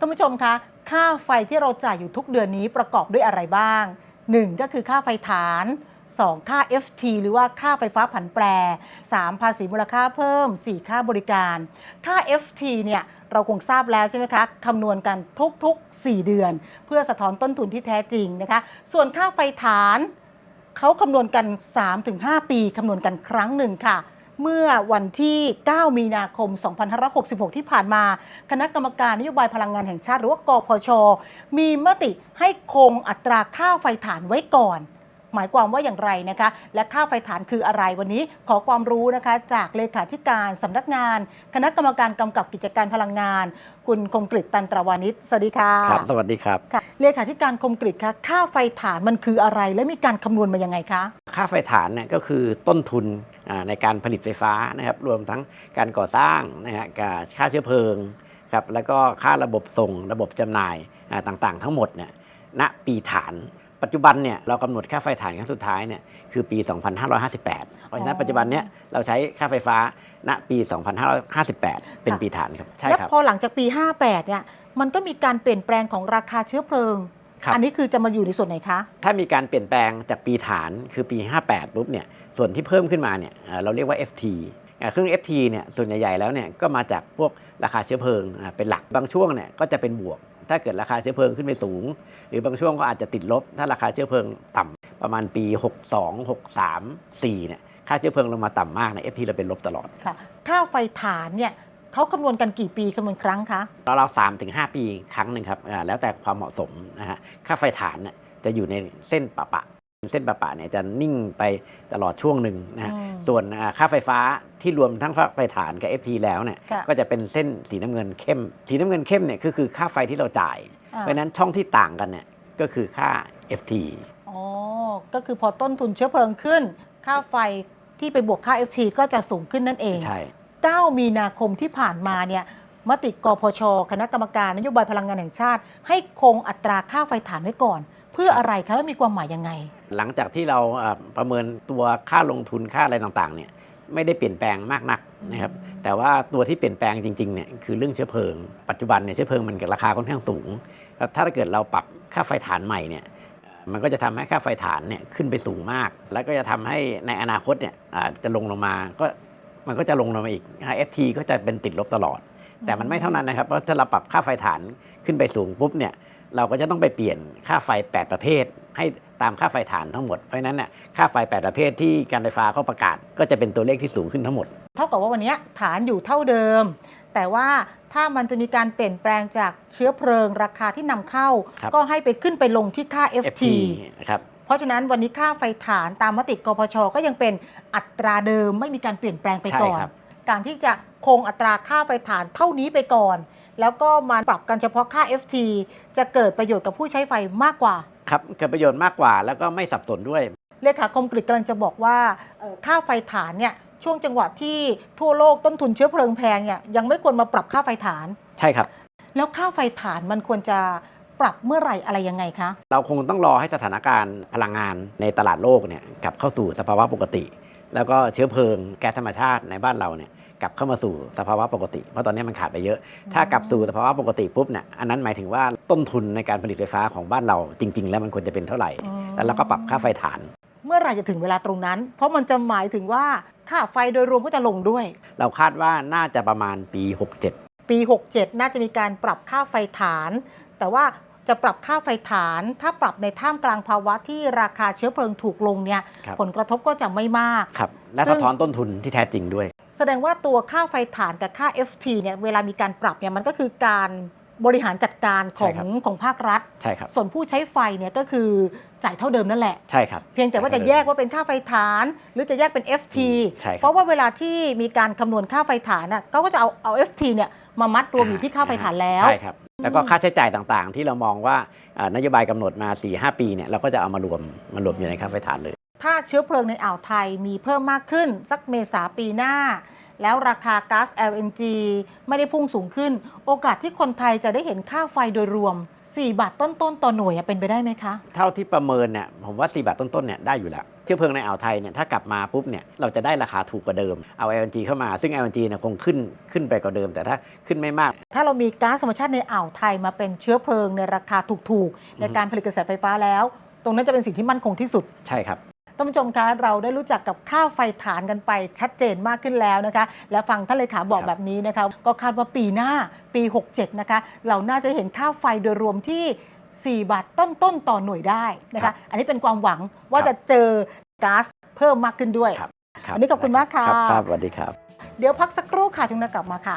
ท่านผู้ชมคะค่าไฟที่เราจ่ายอยู่ทุกเดือนนี้ประกอบด้วยอะไรบ้าง 1. ก็คือค่าไฟฐาน 2. ค่า FT หรือว่าค่าไฟฟ้าผันแปร 3. ภาษีมูลค่าเพิ่ม 4. ค่าบริการ ค่า FT เนี่ยเราคงทราบแล้วใช่ไหมคะคำนวณกันทุกๆ 4 เดือน เพื่อสะท้อนต้นทุนที่แท้จริงนะคะ ส่วนค่าไฟฐานเขาคำนวณกัน 3-5 ปีคำนวณกันครั้งหนึ่งค่ะ เมื่อวันที่ 9 มีนาคม 2566 ที่ผ่านมา คณะกรรมการนโยบายพลังงานแห่งชาติ หรือว่ากพช มีมติให้คงอัตราค่าไฟฐานไว้ก่อน หมายความว่าอย่างไรนะคะ และค่าไฟฐานคืออะไรวันนี้ขอความรู้นะคะ จากเลขาธิการสำนักงาน คณะกรรมการกำกับกิจการพลังงาน คุณคมกริตตันตรวานิชสวัสดีค่ะครับสวัสดีครับค่ะเลขาธิการคมกริตคะค่าไฟฐานมันคืออะไร และมีการคำนวณมายังไงคะค่าไฟฐานเนี่ยก็คือต้นทุนอ่าในการผลิตไฟฟ้านะครับรวมทั้งการก่อสร้างนะฮะกับค่าเชื้อเพลิงครับแล้วก็ค่าระบบส่งระบบจำหน่ายอ่าต่างๆ ทั้งหมดเนี่ยณปีฐาน ปัจจุบันเนี่ยเรากำหนดค่าไฟฐานครั้งสุดท้ายเนี่ยคือปี 2558 เพราะฉะนั้นปัจจุบันเนี่ยเราใช้ค่าไฟฟ้าณปี 2558 เป็นปีฐานครับใช่และครับพอหลังจากปี 58 เนี่ยมันก็มีการเปลี่ยนแปลงของราคาเชื้อเพลิงครับอันนี้คือจะมาอยู่ในส่วนไหนคะ ถ้ามีการเปลี่ยนแปลงจากปีฐานคือปี 58ปุ๊บเนี่ยส่วนที่เพิ่มขึ้นมาเนี่ยอ่าเราเรียกว่า FT อ่าเครื่อง FT เนี่ยส่วนใหญ่ๆแล้วเนี่ยก็มาจากพวกราคาเชื้อเพลิงอ่าเป็นหลักบางช่วงเนี่ยก็จะเป็นบวก ถ้าเกิดราคาเชื้อเพลิงขึ้นไปสูง หรือบางช่วงก็อาจจะติดลบ ถ้าราคาเชื้อเพลิงต่ำประมาณปี 62 63 4เนี่ยค่าเชื้อเพลิงลงมาต่ำมากเนี่ย FT เราเป็นลบตลอดค่ะค่าไฟฐานเนี่ยเขาคำนวณกันกี่ปีคำนวณครั้งคะเราเราสามถึงห้าปีครั้งหนึ่งครับอ่าแล้วแต่ความเหมาะสมนะฮะค่าไฟฐานเนี่ยจะอยู่ในเส้นปะปะ เส้นปะปะเนี่ยจะนิ่งไปตลอดช่วงหนึ่งนะฮะอืมส่วนอ่าค่าไฟฟ้าที่รวมทั้งค่าไฟฐานกับ FT แล้วเนี่ยค่ะก็จะเป็นเส้นสีน้ำเงินเข้ม สีน้ำเงินเข้มเนี่ยก็คือค่าไฟที่เราจ่ายอ่าเพราะฉะนั้นช่องที่ต่างกันเนี่ยก็คือค่า FT อ๋อ ก็คือพอต้นทุนเชื้อเพลิงขึ้น ค่าไฟที่ไปบวกค่า FT ก็จะสูงขึ้นนั่นเองใช่9มีนาคมที่ผ่านมาเนี่ยมติกพช คณะกรรมการนโยบายพลังงานแห่งชาติ ให้คงอัตราค่าไฟฐานไว้ก่อนเพื่ออะไรคะแล้วมีความหมายยังไง หลังจากที่เราประเมินตัวค่าลงทุนค่าอะไรต่างๆเนี่ยไม่ได้เปลี่ยนแปลงมากนักนะครับแต่ว่าตัวที่เปลี่ยนแปลงจริงๆเนี่ยคือเรื่องเชื้อเพลิง ปัจจุบันเนี่ยเชื้อเพลิงมันราคาค่อนข้างสูง แล้วถ้าเกิดเราปรับค่าไฟฐานใหม่เนี่ยมันก็จะทำให้ค่าไฟฐานเนี่ยขึ้นไปสูงมาก แล้วก็จะทำให้ในอนาคตเนี่ยจะลงลงมาก็มันก็จะลงลงมาอีก FT ก็จะเป็นติดลบตลอด แต่มันไม่เท่านั้นนะครับเพราะถ้าเราปรับค่าไฟฐานขึ้นไปสูงปุ๊บเนี่ย เราก็จะต้องไปเปลี่ยนค่าไฟ 8 ประเภท ให้ตามค่าไฟฐานทั้งหมด เพราะฉะนั้นเนี่ยค่าไฟ 8 ประเภทที่การไฟฟ้าเขาประกาศ ก็จะเป็นตัวเลขที่สูงขึ้นทั้งหมด เท่ากับว่าวันนี้ฐานอยู่เท่าเดิม แต่ว่าถ้ามันจะมีการเปลี่ยนแปลงจากเชื้อเพลิงราคาที่นำเข้าครับก็ให้ไปขึ้นไปลงที่ค่า FT นะครับเพราะฉะนั้นวันนี้ค่าไฟฐานตามมติกพชก็ยังเป็นอัตราเดิมไม่มีการเปลี่ยนแปลงไปใช่ก่อนครับการที่จะคงอัตราค่าไฟฐานเท่านี้ไปก่อน แล้วก็มาปรับกันเฉพาะค่า FT จะเกิดประโยชน์กับผู้ใช้ไฟมากกว่า ครับเกิดประโยชน์มากกว่าแล้วก็ไม่สับสนด้วย เลขาคมกริตกำลังจะบอกว่าเอ่อค่าไฟฐานเนี่ยช่วงจังหวะที่ทั่วโลกต้นทุนเชื้อเพลิงแพงเนี่ยยังไม่ควรมาปรับค่าไฟฐาน ใช่ครับ แล้วค่าไฟฐานมันควรจะปรับเมื่อไหร่อะไรยังไงคะ เราคงต้องรอให้สถานการณ์พลังงานในตลาดโลกเนี่ยกลับเข้าสู่สภาวะปกติ แล้วก็เชื้อเพลิงแก๊สธรรมชาติในบ้านเราเนี่ย กลับเข้ามาสู่สภาวะปกติ เพราะตอนนี้มันขาดไปเยอะ ถ้ากลับสู่สภาวะปกติปุ๊บเนี่ยอันนั้นหมายถึงว่าต้นทุนในการผลิตไฟฟ้าของบ้านเราจริง ๆ แล้วมันควรจะเป็นเท่าไหร่อืมแล้วเราก็ปรับค่าไฟฐาน เมื่อไหร่จะถึงเวลาตรงนั้น เพราะมันจะหมายถึงว่าค่าไฟโดยรวมก็จะลงด้วย เราคาดว่าน่าจะประมาณปี 67 ปี 67 น่าจะมีการปรับค่าไฟฐาน แต่ว่าจะปรับค่าไฟฐาน ถ้าปรับในท่ามกลางภาวะที่ราคาเชื้อเพลิงถูกลงเนี่ยครับผลกระทบก็จะไม่มากครับและซึ่สะงท้อนต้นทุนที่แท้จริงด้วย แสดงว่าตัวค่าไฟฐานกับค่า FT เนี่ยเวลามีการปรับเนี่ยมันก็คือการบริหารจัดการขใช่องครับของภาครัฐ ใช่ครับ ส่วนผู้ใช้ไฟเนี่ยก็คือจ่ายเท่าเดิมนั่นแหละ ใช่ครับ เพียงแต่ว่าจะแยกว่าเป็นค่าไฟฐาน หรือจะแยกเป็น FT ใช่ครับเพราะว่าเวลาที่มีการคำนวณค่าไฟฐานน่ะเขาก็จะเอาเอา FT เนี่ยมามัดรวมอยู่ที่ค่าไฟฐานแล้ว ใช่ครับ แล้วก็ค่าใช้จ่ายต่างๆ ที่เรามองว่าอ่านโยบายกำหนดมา4-5ปีเนี่ยเราก็จะเอามารวมมารวมอยู่ในค่าไฟฐานเลย ถ้าเชื้อเพลิงในอ่าวไทยมีเพิ่มมากขึ้น สักเมษาปีหน้า แล้วราคาก๊าซ LNG ไม่ได้พุ่งสูงขึ้น โอกาสที่คนไทยจะได้เห็นค่าไฟโดยรวม 4 บาทต้นๆต่อหน่วยอะเป็นไปได้ไหมคะ เท่าที่ประเมินเนี่ยผมว่า 4 บาทต้นๆเนี่ยได้อยู่แล้วชื้อเพลิงในอ่าวไทยเนี่ยถ้ากลับมาปุ๊บเนี่ยเราจะได้ราคาถูกกว่าเดิมเอา LNG เข้ามาซึ่ง LNG เนี่ยคงขึ้นขึ้นไปกว่าเดิม แต่ถ้าขึ้นไม่มาก ถ้าเรามีก๊าซธรรมชาติในอ่าวไทยมาเป็นเชื้อเพลิงในราคาถูกๆ ในการผลิตกระแสไฟฟ้าแล้ว ตรงนั้นจะเป็นสิ่งที่มั่นคงที่สุด ใช่ครับ ท่านผู้ชมคะเราได้รู้จักกับค่าไฟฐานกันไปชัดเจนมากขึ้นแล้วนะคะ และฟังท่านเลขาบอกครับแบบนี้นะคะ ก็คาดว่าปีหน้าปี 67 นะคะ เราน่าจะเห็นค่าไฟโดยรวมที่ 4 บาทต้นๆต่อหน่วยได้นะคะ อันนี้เป็นความหวังว่าจะเจอก๊าซเพิ่มมากขึ้นด้วยครับครับวันนี้ขอบคุณมากค่ะครับครับ สวัสดีครับ เดี๋ยวพักสักครู่ค่ะจงนากลับมาค่ะ